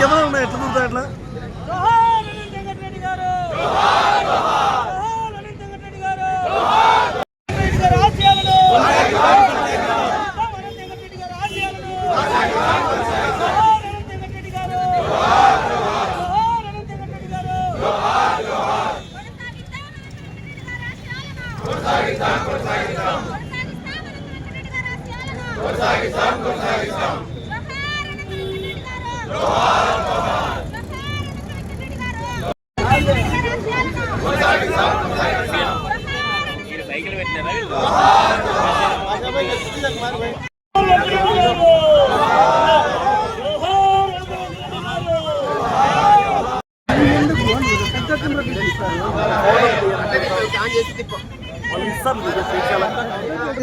గారు ఉన్నాయి? ఎట్లా వెంకటరెడ్డి గారు కొనసాగిస్తాం కొనసాగిస్తాం. కొనసాగిస్తాం కొనసాగిస్తాం జోహార్ జోహార్ అనిల్ వెంకటరెడ్డి గారు వాళ్ళు ఇస్తారు మీకు శ్రీశైల.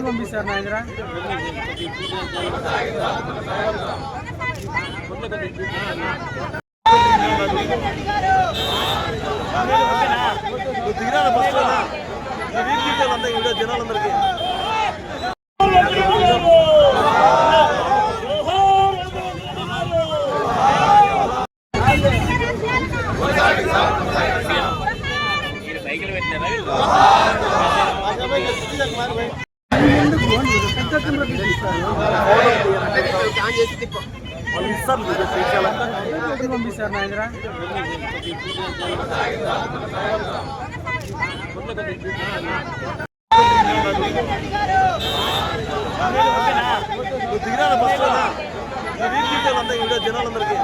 పంపిస్తారు నాయనరా నువ్వు దిగిరారా బస్సులో వీధి గీతాలంతా ఇంకా జనాలందరికీ శ్రీశైల. పంపిస్తారు నువ్వు దిగిరారా బస్సులో? వీధి గీతాలంతా ఇంకా జనాలందరికీ.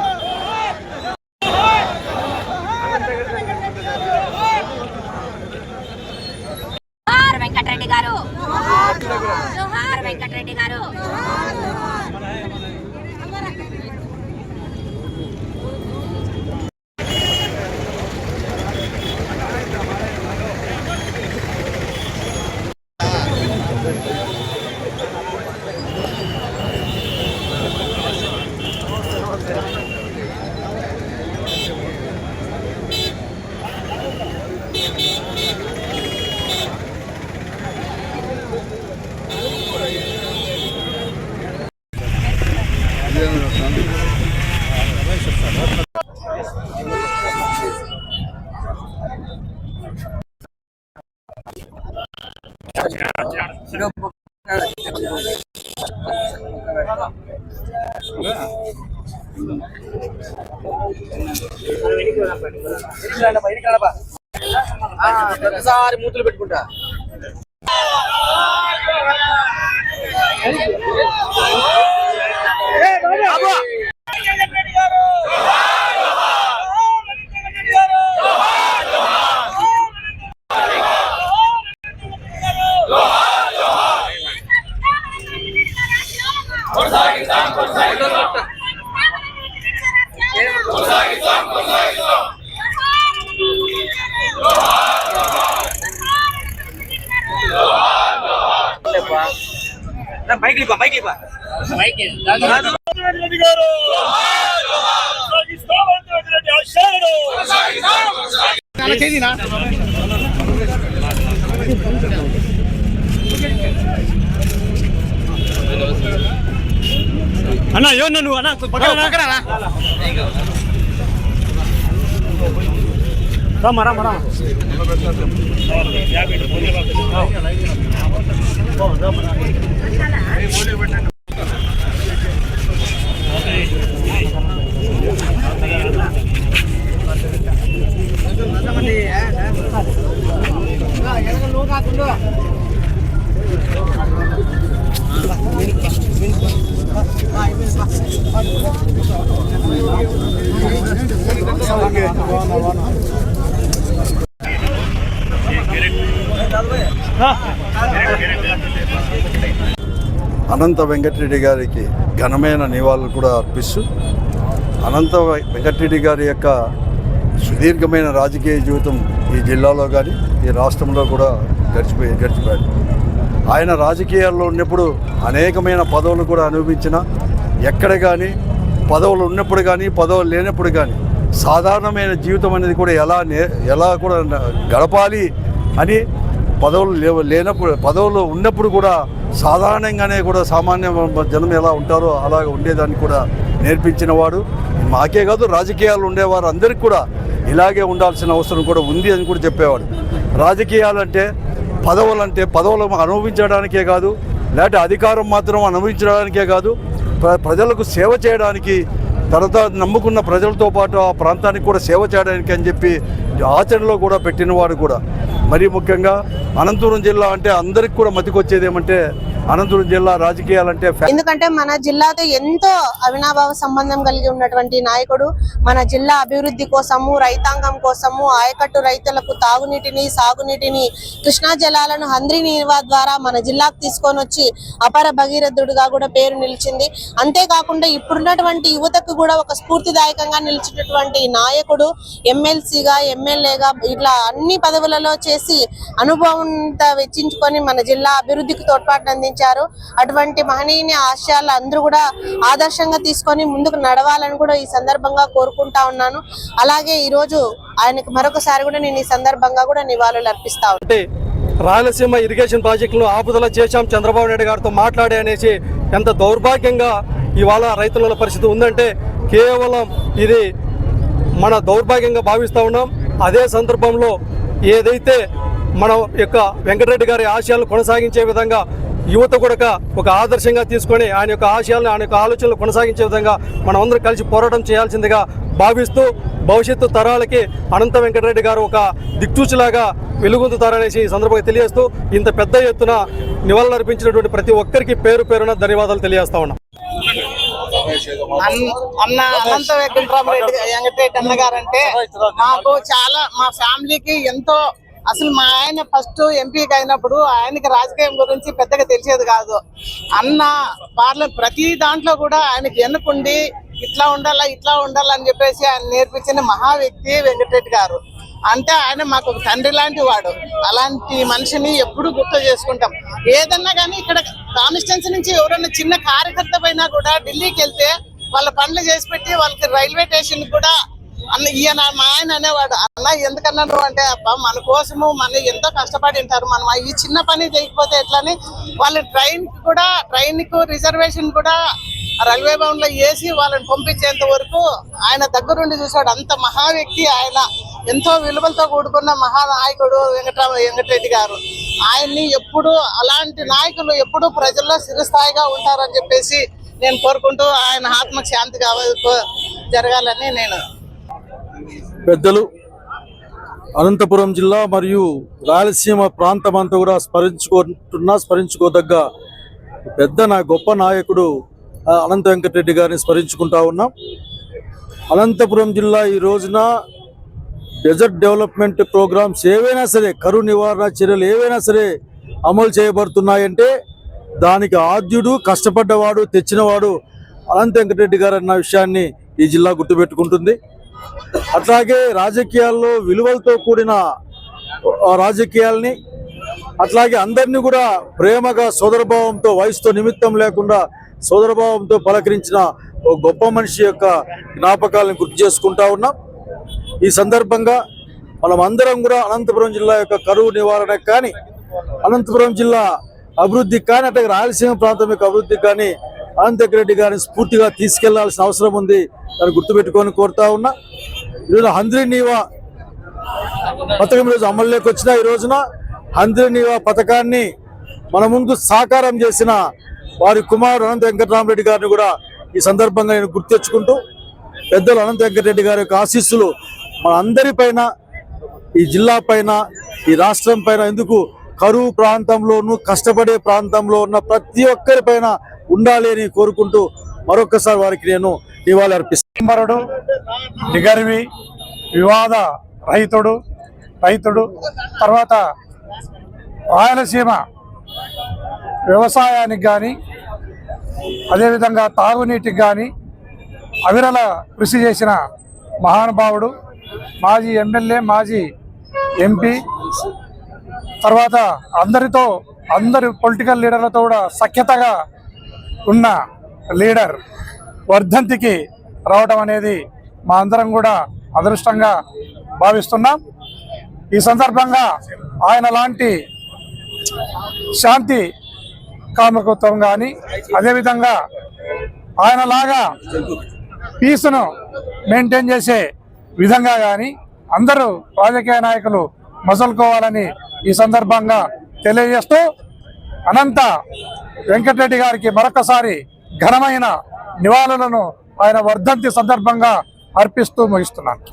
Gracias. ప్రతిసారి మూతులు పెట్టుకుంటా గారు అనిల్ వెంకటరెడ్డి గారు వెంకటరెడ్డి గారు కొనసాగిస్తాం అనిల్ వెంకటరెడ్డి ఆశయాలను అన్న ఏమన్నా నువ్వు అన్న రామా రామా రామా యాభై అనంత వెంకటరెడ్డి గారికి ఘనమైన నివాళులు కూడా అర్పిస్తూ అనంత వెంకటరెడ్డి గారి యొక్క సుదీర్ఘమైన రాజకీయ జీవితం ఈ జిల్లాలో కానీ ఈ రాష్ట్రంలో కూడా గడిచిపోయి గడిచిపోయాడు ఆయన రాజకీయాల్లో ఉన్నప్పుడు అనేకమైన పదవులు కూడా అనుభవించిన ఎక్కడ కానీ పదవులు ఉన్నప్పుడు కానీ పదవులు లేనప్పుడు కానీ సాధారణమైన జీవితం అనేది కూడా ఎలా ఎలా కూడా గడపాలి అని పదవులు లేవ లేనప్పుడు పదవులు ఉన్నప్పుడు కూడా సాధారణంగానే కూడా సామాన్య జనం ఎలా ఉంటారో అలాగ ఉండేదాన్ని కూడా నేర్పించిన వాడు. మాకే కాదు రాజకీయాలు ఉండేవారు అందరికీ కూడా ఇలాగే ఉండాల్సిన అవసరం కూడా ఉంది అని కూడా చెప్పేవాడు. రాజకీయాలంటే పదవులంటే పదవులు అనుభవించడానికే కాదు లేకపోతే అధికారం మాత్రం అనుభవించడానికే కాదు ప్ర ప్రజలకు సేవ చేయడానికి తర్వాత నమ్ముకున్న ప్రజలతో పాటు ఆ ప్రాంతానికి కూడా సేవ చేయడానికి అని చెప్పి ఆచరణలో కూడా పెట్టినవాడు కూడా. మరీ ముఖ్యంగా అనంతపురం జిల్లా అంటే అందరికి కూడా మతికొచ్చేది ఏమంటే అనంతపురం జిల్లా రాజకీయాలంటే ఎందుకంటే మన జిల్లాతో ఎంతో అవినాభావ సంబంధం కలిగి ఉన్నటువంటి నాయకుడు మన జిల్లా అభివృద్ధి కోసము రైతాంగం కోసము ఆయకట్టు రైతులకు తాగునీటిని సాగునీటిని కృష్ణా జలాలను హంద్రి నీవా ద్వారా మన జిల్లాకు తీసుకొని వచ్చి అపర భగీరథుడుగా కూడా పేరు నిలిచింది. అంతేకాకుండా ఇప్పుడున్నటువంటి యువతకు కూడా ఒక స్ఫూర్తిదాయకంగా నిలిచినటువంటి నాయకుడు ఎమ్మెల్సీగా ఎమ్మెల్యేగా ఇట్లా అన్ని పదవులలో చేసి అనుభవంతో వెచ్చించుకొని మన జిల్లా అభివృద్ధికి తోడ్పాటు అందించారు. అటువంటి మహనీయుని ఆశయాలు అందరూ కూడా ఆదర్శంగా తీసుకొని ముందుకు నడవాలని కూడా ఈ సందర్భంగా కోరుకుంటా ఉన్నాను. అలాగే ఈ రోజు ఆయనకు మరొకసారి కూడా నేను ఈ సందర్భంగా కూడా నివాళులు అర్పిస్తా రాయలసీమ ఇరిగేషన్ ప్రాజెక్టును ఆపుదల చేశాం చంద్రబాబు నాయుడు గారితో మాట్లాడే అనేసి ఎంత దౌర్భాగ్యంగా ఇవాళ రైతుల పరిస్థితి ఉందంటే కేవలం ఇది మన దౌర్భాగ్యంగా భావిస్తూ ఉన్నాం. అదే సందర్భంలో ఏదైతే మన యొక్క వెంకటరెడ్డి గారి ఆశయాలను కొనసాగించే విధంగా యువత కూడా ఒక ఆదర్శంగా తీసుకొని ఆయన యొక్క ఆశయాలను ఆయన యొక్క ఆలోచనలు కొనసాగించే విధంగా మనం అందరం కలిసి పోరాటం చేయాల్సిందిగా భావిస్తూ భవిష్యత్తు తరాలకి అనంత వెంకటరెడ్డి గారు ఒక దిక్చూచిలాగా వెలుగొందుతారనేసి ఈ సందర్భంగా తెలియజేస్తూ ఇంత పెద్ద ఎత్తున నివాళులర్పించినటువంటి ప్రతి ఒక్కరికి పేరు పేరున ధన్యవాదాలు తెలియజేస్తా ఉన్నాం. అన్న అన్న అనంత వెంకటరామరెడ్డి వెంకటరెడ్డి అన్న గారంటే మాకు చాలా మా ఫ్యామిలీకి ఎంతో అసలు మా ఆయన ఫస్ట్ ఎంపీకి అయినప్పుడు ఆయనకి రాజకీయం గురించి పెద్దగా తెలిసేది కాదు. అన్న పార్లమెంట్ ప్రతి దాంట్లో కూడా ఆయనకి ఎన్నుకుండి ఇట్లా ఉండాలా ఇట్లా ఉండాలని అని చెప్పేసి ఆయన నేర్పించిన మహా వ్యక్తి వెంకటరెడ్డి గారు. అంటే ఆయన మాకు ఒక తండ్రి లాంటి వాడు. అలాంటి మనిషిని ఎప్పుడు గుర్తు చేసుకుంటాం. ఏదన్నా కానీ ఇక్కడ కాన్స్టిట్యున్సీ నుంచి ఎవరైనా చిన్న కార్యకర్త పైన కూడా ఢిల్లీకి వెళ్తే వాళ్ళ పనులు చేసి పెట్టి వాళ్ళకి రైల్వే స్టేషన్ కూడా అన్న ఈయన మా ఆయన అనేవాడు. అన్న ఎందుకన్నాడు అంటే అబ్బా మన కోసము మన ఎంతో కష్టపడి ఉంటారు. మనం ఈ చిన్న పని చేయకపోతే ఎట్లని? వాళ్ళ ట్రైన్ కూడా ట్రైన్కు రిజర్వేషన్ కూడా రైల్వే భవన్లో వేసి వాళ్ళని పంపించేంత వరకు ఆయన దగ్గరుండి చూసాడు అంత మహా వ్యక్తి ఆయన. ఎంతో విలువలతో కూడుకున్న మహానాయకుడు వెంకటరామ వెంకటరెడ్డి గారు. ఆయన్ని ఎప్పుడు అలాంటి నాయకులు ఎప్పుడు ప్రజల్లో చిరస్థాయిగా ఉంటారని చెప్పేసి నేను కోరుకుంటూ ఆయన ఆత్మకు శాంతి జరగాలని నేను పెద్దలు అనంతపురం జిల్లా మరియు రాయలసీమ ప్రాంతం అంతా కూడా స్మరించుకుంటున్నా స్మరించుకోదగ్గ పెద్ద నా గొప్ప నాయకుడు అనంత వెంకటరెడ్డి గారిని స్మరించుకుంటా ఉన్నాం. అనంతపురం జిల్లా ఈ రోజున డెజర్ట్ డెవలప్మెంట్ ప్రోగ్రామ్స్ ఏవైనా సరే కరువు నివారణ చర్యలు ఏవైనా సరే అమలు చేయబడుతున్నాయంటే దానికి ఆద్యుడు కష్టపడ్డవాడు తెచ్చినవాడు అనంత వెంకటరెడ్డి గారు అన్న విషయాన్ని ఈ జిల్లా గుర్తుపెట్టుకుంటుంది. అట్లాగే రాజకీయాల్లో విలువలతో కూడిన రాజకీయాల్ని అట్లాగే అందరినీ కూడా ప్రేమగా సోదరభావంతో వయసుతో నిమిత్తం లేకుండా సోదరభావంతో పలకరించిన ఓ గొప్ప మనిషి యొక్క జ్ఞాపకాలను గుర్తు చేసుకుంటా ఉన్నాం. ఈ సందర్భంగా మనం అందరం కూడా అనంతపురం జిల్లా యొక్క కరువు నివారణ కానీ అనంతపురం జిల్లా అభివృద్ధికి కానీ అట్లాగే రాయలసీమ ప్రాంతం యొక్క అభివృద్ధి కానీ అనంతక్ రెడ్డి గారిని స్ఫూర్తిగా తీసుకెళ్ళాల్సిన అవసరం ఉంది దాన్ని గుర్తుపెట్టుకొని కోరుతా ఉన్నా. ఈరోజు హంద్రి నీవా పథకం ఈరోజు అమల్లోకి వచ్చిన. ఈ రోజున హంద్రి నీవా పథకాన్ని మన ముందు సాకారం చేసిన వారి కుమారుడు అనంత వెంకటరామరెడ్డి గారిని కూడా ఈ సందర్భంగా నేను గుర్తు తెచ్చుకుంటూ పెద్దలు అనంత వెంకటరెడ్డి గారి యొక్క ఆశీస్సులు మన అందరిపైన ఈ జిల్లా పైన ఈ రాష్ట్రం పైన ఎందుకు కరువు ప్రాంతంలోను కష్టపడే ప్రాంతంలో ఉన్న ప్రతి ఒక్కరి పైన ఉండాలి అని కోరుకుంటూ మరొకసారి వారికి నేను నివాళి అర్పిస్తాను నిగర్వి వివాద రైతుడు రైతుడు తర్వాత రాయలసీమ వ్యవసాయానికి కానీ అదేవిధంగా తాగునీటికి కానీ అవిరల కృషి చేసిన మహానుభావుడు మాజీ ఎమ్మెల్యే మాజీ ఎంపీ తర్వాత అందరితో అందరి పొలిటికల్ లీడర్లతో కూడా సఖ్యతగా ఉన్న లీడర్ వర్ధంతికి రావడం అనేది మా అందరం కూడా అదృష్టంగా భావిస్తున్నాం. ఈ సందర్భంగా ఆయన లాంటి శాంతి కామకత్వం కానీ అదేవిధంగా ఆయనలాగా పీస్ను మెయింటైన్ చేసే విధంగా కానీ అందరూ రాజకీయ నాయకులు మసలుకోవాలని ఈ సందర్భంగా తెలియజేస్తూ అనంత వెంకటరెడ్డి గారికి మరొకసారి ఘనమైన నివాళులను ఆయన వర్ధంతి సందర్భంగా అర్పిస్తూ ముగిస్తున్నాను.